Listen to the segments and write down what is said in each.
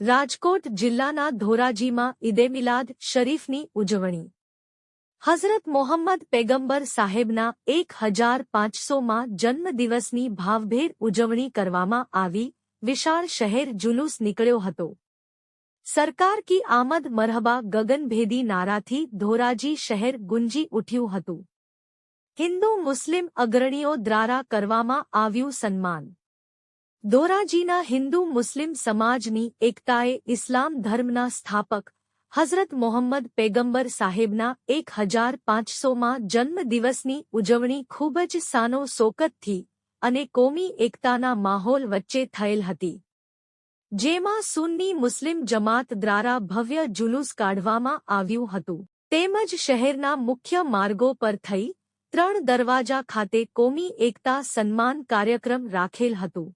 રાજકોટ જિલ્લાના ધોરાજીમાં ઈદે મિલાદ શરીફની ઉજવણી. હઝરત મોહમ્મદ પેગંબર સાહેબના એક હજાર પાંચસોમાં જન્મદિવસની ભાવભેર ઉજવણી કરવામાં આવી, વિશાળ શહેર જુલુસ નીકળ્યો હતો. સરકાર કી આમદ મરહબા ગગનભેદી નારાથી ધોરાજી શહેર ગુંજી ઉઠ્યું હતું. હિન્દુ મુસ્લિમ અગ્રણીઓ દ્વારા કરવામાં આવ્યું સન્માન. ધોરાજીના હિન્દુ મુસ્લિમ સમાજની એકતાએ ઇસ્લામ ધર્મના સ્થાપક હઝરત મોહમ્મદ પેગંબર સાહેબના એક હજાર પાંચસોમાં જન્મદિવસની ઉજવણી ખૂબ જ સાનો સોકતથી અને કોમી એકતાના માહોલ વચ્ચે થયેલ હતી. જેમાં સુન્ની મુસ્લિમ જમાત દ્વારા ભવ્ય જુલુસ કાઢવામાં આવ્યું હતું. તેમજ શહેરના મુખ્ય માર્ગો પર થઈ ત્રણ દરવાજા ખાતે કોમી એકતા સન્માન કાર્યક્રમ રાખેલ હતું.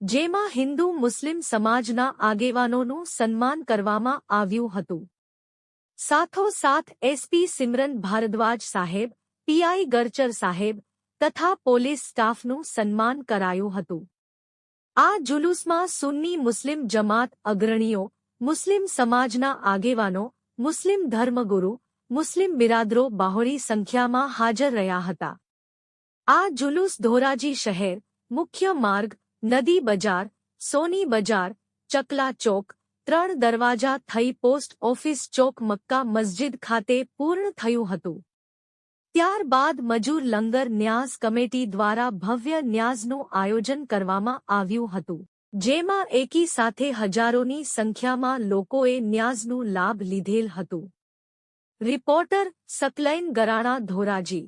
જેમાં હિન્દુ મુસ્લિમ સમાજના આગેવાનોનું સન્માન કરવામાં આવ્યું હતું. સાથોસાથ એસપી સિમરન ભારદ્વાજ સાહેબ પીઆઈ ગરચર સાહેબ તથા પોલીસ સ્ટાફનું સન્માન કરાયું હતું. આ જુલુસમાં સુન્ની મુસ્લિમ જમાત અગ્રણીઓ, મુસ્લિમ સમાજના આગેવાનો, મુસ્લિમ ધર્મગુરુ, મુસ્લિમ બિરાદરો બહોળી સંખ્યામાં હાજર રહ્યા હતા. આ જુલુસ ધોરાજી શહેર, મુખ્ય માર્ગ નદી બજાર, સોની બજાર, ચકલા ચોક, ત્રણ દરવાજા થઈ પોસ્ટ ઓફિસ ચોક મક્કા મસ્જિદ ખાતે પૂર્ણ થયું હતું. ત્યારબાદ મજૂર લંગર ન્યાસ કમિટી દ્વારા ભવ્ય ન્યાઝનું આયોજન કરવામાં આવ્યું હતું, જેમાં એકી સાથે હજારોની સંખ્યામાં લોકોએ ન્યાઝનું લાભ લીધેલ હતું. રિપોર્ટર સકલૈન ગરાણા ધોરાજી